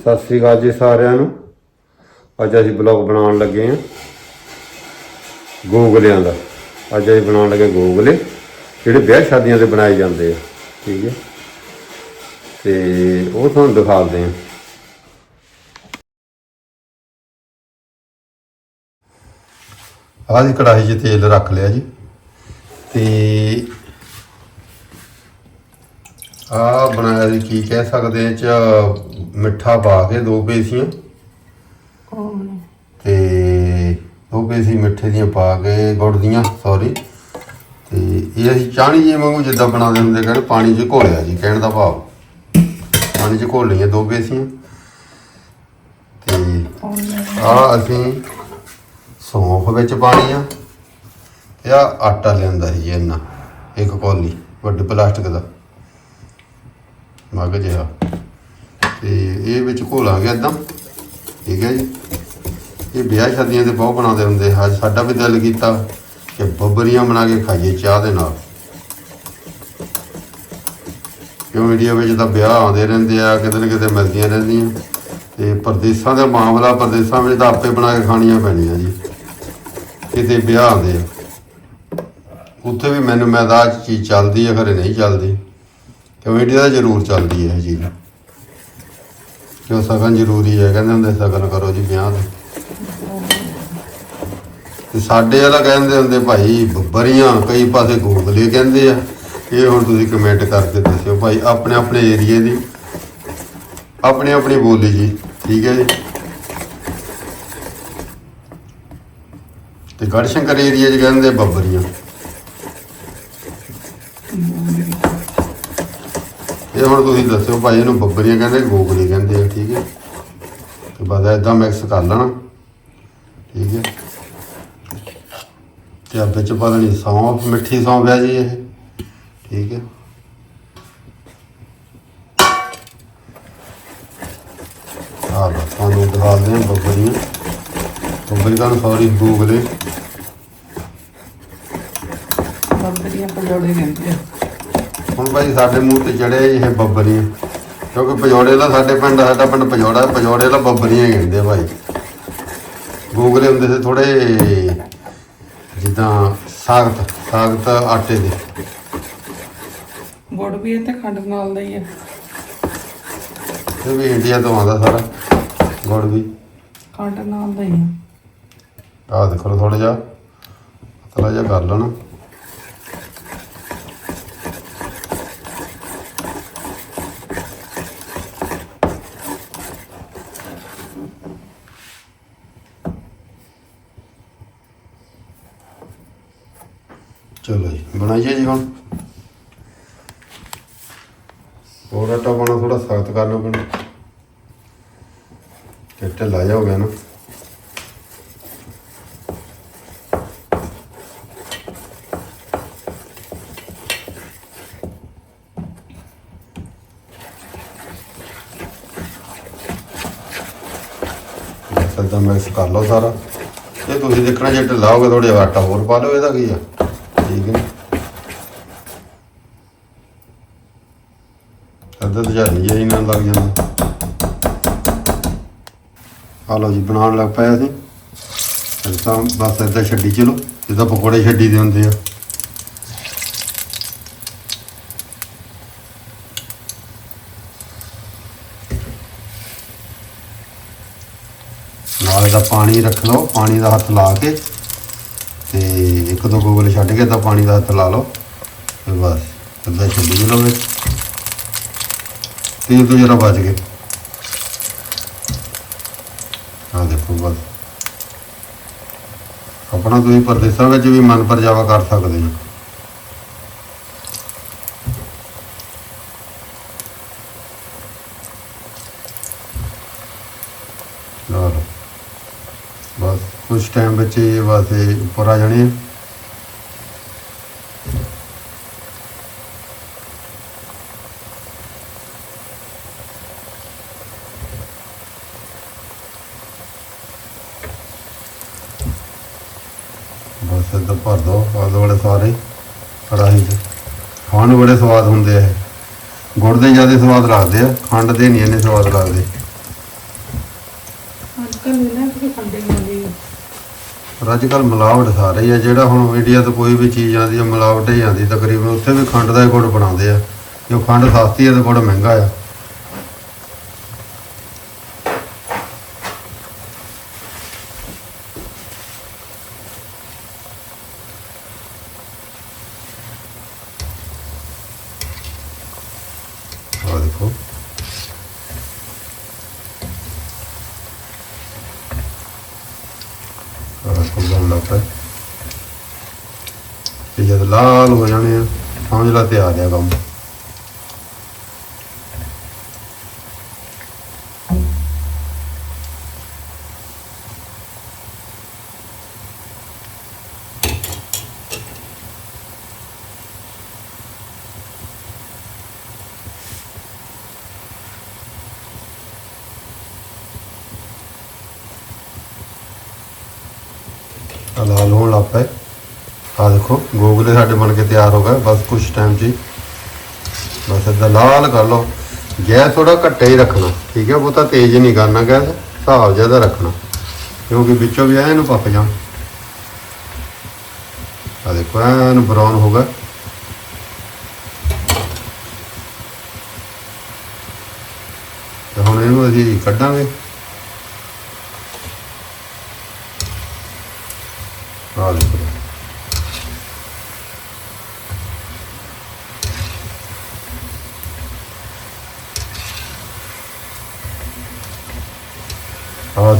ਸਤਿ ਸ੍ਰੀ ਅਕਾਲ ਜੀ ਸਾਰਿਆਂ ਨੂੰ। ਅੱਜ ਅਸੀਂ ਬਲੌਗ ਬਣਾਉਣ ਲੱਗੇ ਹਾਂ ਗੋਗਲਿਆਂ ਦਾ। ਅੱਜ ਅਸੀਂ ਬਣਾਉਣ ਲੱਗੇ ਗੋਗਲੇ, ਜਿਹੜੇ ਵਿਆਹ ਸ਼ਾਦੀਆਂ ਤੇ ਬਣਾਏ ਜਾਂਦੇ ਆ, ਠੀਕ ਹੈ। ਤੇ ਉਹ ਤੁਹਾਨੂੰ ਦਿਖਾਉਂਦੇ ਹਾਂ। ਆਹ ਦੀ ਕੜਾਹੀ 'ਚ ਤੇਲ ਰੱਖ ਲਿਆ ਜੀ। ਤੇ ਆ ਬਣਾਇਆ ਜੀ ਕੀ ਕਹਿ ਸਕਦੇ ਆ ਚ ਮਿੱਠਾ ਪਾ ਕੇ ਦੋ ਪੇਸੀਆਂ। ਤੇ ਦੋ ਪੇਸੀ ਮਿੱਠੇ ਦੀਆਂ ਪਾ ਕੇ ਗੁੜ ਦੀਆਂ ਸੌਰੀ ਤੇ ਇਹ ਅਸੀਂ ਚਾਣੀ ਜੀ ਵਾਂਗੂ ਜਿੱਦਾਂ ਬਣਾਉਂਦੇ ਹੁੰਦੇ ਕਹਿੰਦੇ ਪਾਣੀ 'ਚ ਘੋਲਿਆ ਜੀ ਕਹਿਣ ਦਾ ਭਾਵ। ਪਾਣੀ 'ਚ ਘੋਲ ਲਈਆਂ ਦੋ ਪੇਸੀਆਂ। ਤੇ ਆ ਅਸੀਂ ਸੌਂਫ ਵਿੱਚ ਪਾਣੀ ਆ ਤੇ ਆ ਆਟਾ ਲਿਆਂਦਾ ਸੀ ਜੀ ਇੰਨਾ ਇੱਕ ਕੌਲੀ ਵੱਡੀ ਪਲਾਸਟਿਕ ਦਾ। ਮੱਗ ਜਿਹਾ। ਤੇ ਇਹ ਵਿੱਚ ਘੋਲਾਂਗੇ ਇਦਾਂ ਠੀਕ ਹੈ ਜੀ। ਇਹ ਵਿਆਹ ਸ਼ਾਦੀਆਂ ਤੇ ਬਹੁਤ ਬਣਾਉਂਦੇ ਹੁੰਦੇ। ਅੱਜ ਸਾਡਾ ਵੀ ਦਿਲ ਕੀਤਾ ਕਿ ਬੱਬਰੀਆਂ ਬਣਾ ਕੇ ਖਾਈਏ ਚਾਹ ਦੇ ਨਾਲ। ਕਿਉਂ ਇੰਡੀਆ ਵਿੱਚ ਤਾਂ ਵਿਆਹ ਆਉਂਦੇ ਰਹਿੰਦੇ ਆ, ਕਿਤੇ ਨਾ ਕਿਤੇ ਮਿਲਦੀਆਂ ਰਹਿੰਦੀਆਂ। ਤੇ ਪਰਦੇਸਾਂ ਦਾ ਮਾਮਲਾ ਪਰਦੇਸਾਂ ਵਿੱਚ ਤਾਂ ਆਪੇ ਬਣਾ ਕੇ ਖਾਣੀਆਂ ਪੈਣੀਆਂ ਜੀ। ਕਿਤੇ ਵਿਆਹ ਆਉਂਦੇ ਆ। ਉੱਥੇ ਵੀ ਮੈਨੂੰ ਮੈਦਾਨ 'ਚ ਚੀਜ਼ ਚੱਲਦੀ ਹੈ ਘਰੇ ਨਹੀਂ ਚੱਲਦੀ। ਕਮੇਟੀ ਦਾ ਜ਼ਰੂਰ ਚੱਲਦੀ ਹੈ ਇਹ ਚੀਜ਼। ਕਿਉਂ ਸਗਨ ਜ਼ਰੂਰੀ ਹੈ, ਕਹਿੰਦੇ ਹੁੰਦੇ ਸਗਨ ਕਰੋ ਜੀ ਵਿਆਹ ਦੇ ਤੇ ਸਾਡੇ ਵਾਲਾ ਕਹਿੰਦੇ ਹੁੰਦੇ, ਭਾਈ ਬੱਬਰੀਆਂ, ਕਈ ਪਾਸੇ ਗੋਗਲੇ ਕਹਿੰਦੇ ਆ। ਇਹ ਹੁਣ ਤੁਸੀਂ ਕਮੈਂਟ ਕਰਕੇ ਦੱਸਿਓ ਭਾਈ, ਆਪਣੇ ਆਪਣੇ ਏਰੀਏ ਦੀ, ਆਪਣੀ ਆਪਣੀ ਬੋਲੀ ਜੀ, ਠੀਕ ਹੈ ਜੀ? ਤੇ ਗੜਸ਼ੰਕਰ ਏਰੀਆ 'ਚ ਕਹਿੰਦੇ ਬੱਬਰੀਆਂ। ਇਹ ਹੁਣ ਤੁਸੀਂ ਦੱਸਿਓ ਭਾਈ ਇਹਨੂੰ ਬੱਬਰੀਆਂ ਕਹਿੰਦੇ, ਗੋਗਲੇ ਕਹਿੰਦੇ ਆ, ਠੀਕ ਹੈ? ਤੇ ਬਾਅਦ ਇਦਾਂ ਮਿਕਸ ਕਰ ਲੈਣਾ, ਠੀਕ ਹੈ? ਤੇ ਆ ਵਿੱਚ ਪਾ ਦੇਣੀ ਸੌਂਫ, ਮਿੱਠੀ ਸੌਂਫ ਹੈ ਜੀ ਇਹ, ਠੀਕ ਹੈ? ਆ ਲਓ, ਤੁਹਾਨੂੰ ਦਿਖਾਉਂਦੇ ਹਾਂ ਬੱਬਰੀਆਂ। ਬੱਬਰੀ ਨੂੰ ਸੌਰੀ ਗੋਗਲੇ। ਬੰਦਰੀਆਂ ਪਜੋੜੇ ਕਹਿੰਦੇ ਆ। ਹੁਣ ਭਾਈ ਸਾਡੇ ਮੂੰਹ ਤੇ ਚੜਿਆ ਇਹ ਬੱਬਰੀਆਂ ਕਿਉਂਕਿ ਪਜੋੜੇ ਦਾ ਸਾਡੇ ਪਿੰਡ ਸਾਡਾ ਪਿੰਡ ਪਜੋੜਾ ਪਜੋੜੇ ਦਾ ਬੱਬਰੀਆਂ ਹੀ ਕਹਿੰਦੇ ਭਾਈ। ਗੋਗਲੇ ਹੁੰਦੇ ਸੀ ਥੋੜੇ ਜਿੱਦਾਂ ਸਾਗਤ ਸਾਗਤ ਆਟੇ ਦੇ। ਗੁੜ ਵੀ ਤੇ ਖੰਡ ਨਾਲ ਦਾ ਹੀ ਇਹ ਵੀ ਇੰਡੀਆ ਤੋਂ ਆਉਂਦਾ ਸਾਰਾ ਗੁੜ ਵੀ। ਖੰਡ ਨਾਲ ਦਾ ਹੀ ਆ। ਆਹ ਦੇਖੋ ਥੋੜਾ ਜਿਹਾ ਥੋੜਾ ਜਿਹਾ ਕਰ ਲੈਣਾ। ਚਲੋ ਜੀ ਬਣਾਈਏ ਜੀ ਹੁਣ। ਹੋਰ ਆਟਾ ਪਾਣਾ ਥੋੜਾ ਸਖਤ ਕਰਨਾ ਪੈਣਾ ਤੇ ਢਿੱਲਾ ਜਿਹਾ ਹੋ ਗਿਆ ਨਾ ਸਦਾ ਮਿਕਸ ਕਰ ਲਓ ਸਾਰਾ। ਇਹ ਤੁਸੀਂ ਦੇਖਣਾ ਜੇ ਢਿੱਲਾ ਹੋ ਗਿਆ ਥੋੜਾ ਜਿਹਾ ਆਟਾ ਹੋਰ ਪਾ ਲਓ, ਇਹਦਾ ਕੀ ਆ ਠੀਕ ਹੈ ਅੱਧਾ ਤਾਂ ਜਾਨੀ ਜਿਹੀ ਨਾਲ ਲੱਗ ਜਾਂਦਾ। ਆ ਲਓ ਜੀ, ਬਣਾਉਣ ਲੱਗ ਪਏ ਅਸੀਂ ਅੱਜ ਤਾਂ ਬਸ ਏਦਾਂ ਛੱਡੀ ਚਲੋ, ਜਿੱਦਾਂ ਪਕੌੜੇ ਛੱਡੀ ਦੇ ਹੁੰਦੇ ਆ। ਨਾਲ ਇਹਦਾ ਪਾਣੀ ਰੱਖ ਲਓ, ਪਾਣੀ ਦਾ ਹੱਥ ਲਾ ਕੇ ਤੇ ਇੱਕ ਦੋ ਗੋਗਲ ਛੱਡ ਕੇ ਤਾਂ ਪਾਣੀ ਦਾ ਹੱਥ ਲਾ ਲਓ ਬਸ ਅੱਧਾ ਛੱਡੀ ਚਲੋ ਵਿੱਚ ਤੇਲ ਤੋਂ ਜਰਾ ਬਚ ਗਏ ਆ ਦੇਖੋ ਬਸ। ਆਪਣਾ ਤੁਸੀਂ ਪਰਦੇਸਾਂ ਵਿੱਚ ਵੀ ਮਨ ਪਰਜਾਵਾ ਕਰ ਸਕਦੇ ਹੋ। ਬਸ ਕੁਝ ਟਾਈਮ ਵਿੱਚ ਇਹ ਬਸ ਉੱਪਰ ਆ ਜਾਣੇ ਆ ਏਦਾਂ ਭਰ ਦੋ ਆਲੇ ਵਾਲੇ ਸਾਰੇ ਕੜਾਹੀ 'ਚ ਖਾਣ ਨੂੰ ਬੜੇ ਸਵਾਦ ਹੁੰਦੇ ਆ ਇਹ। ਗੁੜ ਦੇ ਜ਼ਿਆਦਾ ਸਵਾਦ ਲੱਗਦੇ ਆ ਖੰਡ ਦੇ ਨਹੀਂ ਇੰਨੇ ਸਵਾਦ ਲੱਗਦੇ। ਕਿ ਖੰਡੇ ਦੀ ਪਰ ਅੱਜ ਕੱਲ ਮਿਲਾਵਟ ਸਾਰੇ ਹੀ ਆ ਜਿਹੜਾ ਹੁਣ ਇੰਡੀਆ ਤੋਂ ਕੋਈ ਵੀ ਚੀਜ਼ ਆਉਂਦੀ ਹੈ ਮਿਲਾਵਟ ਹੀ ਆਉਂਦੀ। ਤਕਰੀਬਨ ਉੱਥੇ ਵੀ ਖੰਡ ਦਾ ਹੀ ਗੁੜ ਬਣਾਉਂਦੇ ਆ। ਜੋ ਖੰਡ ਸਸਤੀ ਹੈ ਤੇ ਗੁੜ ਮਹਿੰਗਾ ਆ ਆ ਦੇਖੋ ਆਹ ਕੁਲਨ ਲੱਗਾ ਤੇ ਜਦ ਲਾਲ ਹੋ ਜਾਣੇ ਆ ਸਮਝ ਲਾ ਤਿਆਰ ਆ ਕੰਮ ਆਹ ਲਾਲ ਹੋਣ ਲੱਗ ਪਏ। ਆ ਦੇਖੋ ਗੋਗਲੇ ਸਾਡੇ ਬਣ ਕੇ ਤਿਆਰ ਹੋ ਗਏ। ਬਸ ਕੁਝ ਟਾਈਮ 'ਚ ਬਸ ਏਦਾਂ ਲਾਲ ਕਰ ਲਓ। ਗੈਸ ਥੋੜਾ ਘੱਟੇ ਹੀ ਰੱਖਣਾ। ਠੀਕ ਹੈ, ਬਹੁਤਾ ਤੇਜ਼ ਨਹੀਂ ਕਰਨਾ ਗੈਸ। ਹਿਸਾਬ ਜ਼ਿਆਦਾ ਰੱਖਣਾ। ਕਿਉਂਕਿ ਵਿੱਚੋਂ ਵੀ ਐਨ ਪੱਕ ਜਾਣ। ਆ ਦੇਖੋ, ਐਨ ਬਰਾਊਨ ਹੋ ਗਿਆ। ਤੇ ਹੁਣ ਇਹਨੂੰ ਅਸੀਂ ਕੱਢਾਂਗੇ।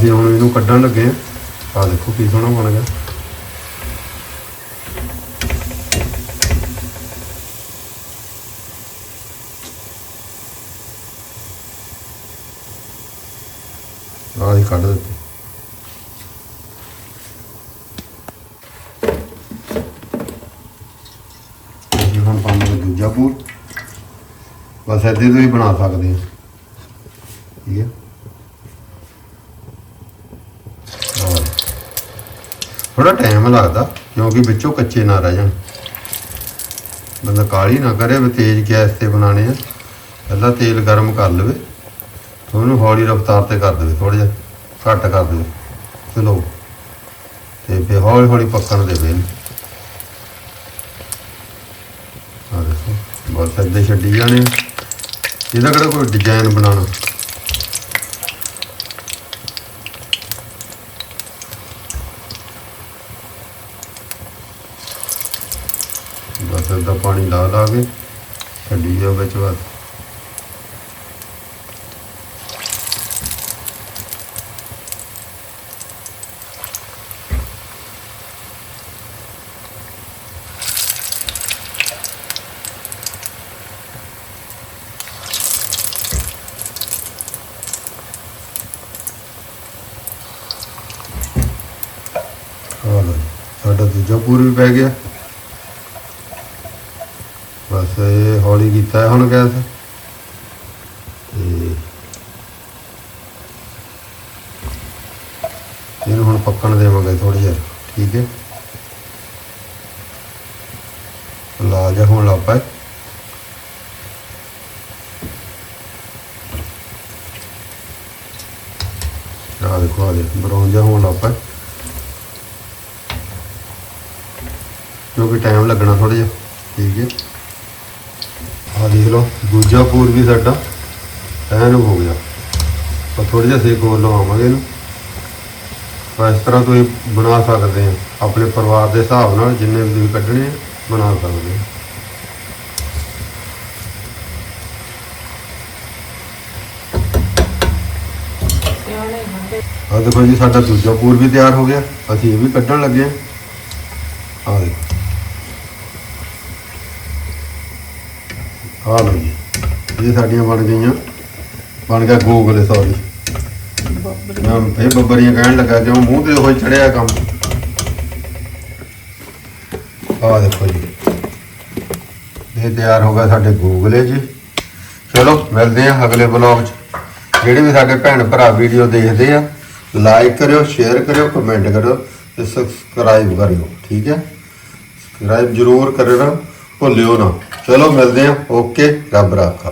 ਅਸੀਂ ਹੁਣ ਇਹਨੂੰ ਕੱਢਣ ਲੱਗੇ ਆ ਆਹ ਦੇਖੋ ਕੀ ਸੋਹਣਾ ਬਣ ਗਿਆ। ਆਹ ਹੀ ਕੱਢ ਦਿੱਤੇ। ਅਸੀਂ ਹੁਣ ਪਾਵਾਂਗੇ ਦੂਜਾ ਪੂਰ ਬਸ ਇੱਥੇ ਤੋਂ ਹੀ ਬਣਾ ਸਕਦੇ ਹਾਂ। ਠੀਕ ਹੈ। ਥੋੜਾ ਟਾਈਮ ਲੱਗਦਾ, ਕਿਉਂਕਿ ਵਿੱਚੋਂ ਕੱਚੇ ਨਾ ਰਹਿ ਜਾਣ। ਬੰਦਾ ਕਾਲੀ ਨਾ ਕਰੇ, ਵੀ ਤੇਜ਼ ਗੈਸ ਤੇ ਬਣਾਣੇ ਆ। ਪਹਿਲਾਂ ਤੇਲ ਗਰਮ ਕਰ ਲਵੇ ਉਹਨੂੰ ਹੌਲੀ ਰਫ਼ਤਾਰ ਤੇ ਕਰ ਦੇਵੇ ਥੋੜਾ ਜਿਹਾ ਘੱਟ ਕਰ ਦੇਵੇ, ਚਲੋ। ਤੇ ਫਿਰ ਹੌਲੀ ਹੌਲੀ ਪੱਕਣ ਦੇਵੇ ਇਹਨੂੰ। ਆ ਦੇਖੋ, ਬਸ ਏਦਾਂ ਛੱਡੀ ਜਾਣੇ ਆ। ਇਹਦਾ ਕਿਹੜਾ ਕੋਈ ਡਿਜ਼ਾਈਨ ਬਣਾਉਣਾ? ਬਸ ਏਦਾਂ ਪਾਣੀ ਲਾ ਲਾ ਕੇ ਛੱਡੀ ਜਾਓ ਵਿੱਚ ਬਸ। ਸਾਡਾ ਦੂਜਾ ਪੂਰ ਵੀ ਪੈ ਗਿਆ। ਬਸ ਇਹ ਹੌਲੀ ਕੀਤਾ ਹੈ ਹੁਣ ਗੈਸ। ਤੇ ਇਹਨੂੰ ਹੁਣ ਪੱਕਣ ਦੇਵਾਂਗੇ ਥੋੜੀ ਜਿਹਾ, ਠੀਕ ਹੈ? ਲਾ ਜਾ ਹੁਣ ਲੱਪਾ ਆ ਦੇਖੋ ਆ ਦੇ ਬਰੌਨ ਜਿਹਾ ਹੋਣ ਲੱਗ ਲੱਪਾ ਕਿਉਂਕਿ ਟਾਈਮ ਲੱਗਣਾ ਥੋੜਾ ਜਿਹਾ, ਠੀਕ ਹੈ? ਆ ਦੇਖ ਲਓ, ਦੂਜਾ ਪੂਰ ਵੀ ਸਾਡਾ ਐਨ ਹੋ ਗਿਆ। ਪਰ ਥੋੜਾ ਜਿਹਾ ਸੇਕ ਹੋਰ ਲਵਾਵਾਂਗੇ ਇਹਨੂੰ। ਤਾਂ ਇਸ ਤਰ੍ਹਾਂ ਤੁਸੀਂ ਬਣਾ ਸਕਦੇ ਆ ਆਪਣੇ ਪਰਿਵਾਰ ਦੇ ਹਿਸਾਬ ਨਾਲ ਜਿੰਨੇ ਵੀ ਤੁਸੀਂ ਕੱਢਣੇ ਆ, ਬਣਾ ਸਕਦੇ ਆ ਆ ਦੇਖੋ ਜੀ, ਸਾਡਾ ਦੂਜਾ ਪੂਰ ਵੀ ਤਿਆਰ ਹੋ ਗਿਆ। ਅਸੀਂ ਇਹ ਵੀ ਕੱਢਣ ਲੱਗੇ ਆ ਆ ਦੇਖੋ। ਆ ਲਓ ਜੀ। ਇਹ ਸਾਡੀਆਂ ਬਣ ਗਈਆਂ। ਬਣ ਗਿਆ ਗੂਗਲ ਸੌਰੀ ਬੱਬਰੀ ਮੈਂ ਫੇਰ ਬੱਬਰੀਆਂ ਕਹਿਣ ਲੱਗਾ ਕਿਉਂ ਮੂੰਹ ਤੇ ਹੋਈ ਚੜਿਆ ਕੰਮ। ਆ ਦੇਖੋ ਜੀ। ਇਹ ਤਿਆਰ ਹੋ ਗਿਆ ਸਾਡੇ ਗੂਗਲੇ ਜੀ। ਚਲੋ, ਮਿਲਦੇ ਆ ਅਗਲੇ ਬਲੌਗ 'ਚ। ਜਿਹੜੇ ਵੀ ਸਾਡੇ ਭੈਣ ਭਰਾ ਵੀਡੀਓ ਦੇਖਦੇ ਆ ਲਾਈਕ ਕਰਿਓ ਸ਼ੇਅਰ ਕਰਿਓ ਕਮੈਂਟ ਕਰਿਓ ਤੇ ਸਬਸਕ੍ਰਾਈਬ ਕਰਿਓ, ਠੀਕ ਹੈ? ਸਬਸਕ੍ਰਾਈਬ ਜ਼ਰੂਰ ਕਰਿਓ, ਭੁੱਲਿਓ ਨਾ। ਚਲੋ ਮਿਲਦੇ ਆ ਓਕੇ ਰੱਬ ਰਾਖਾ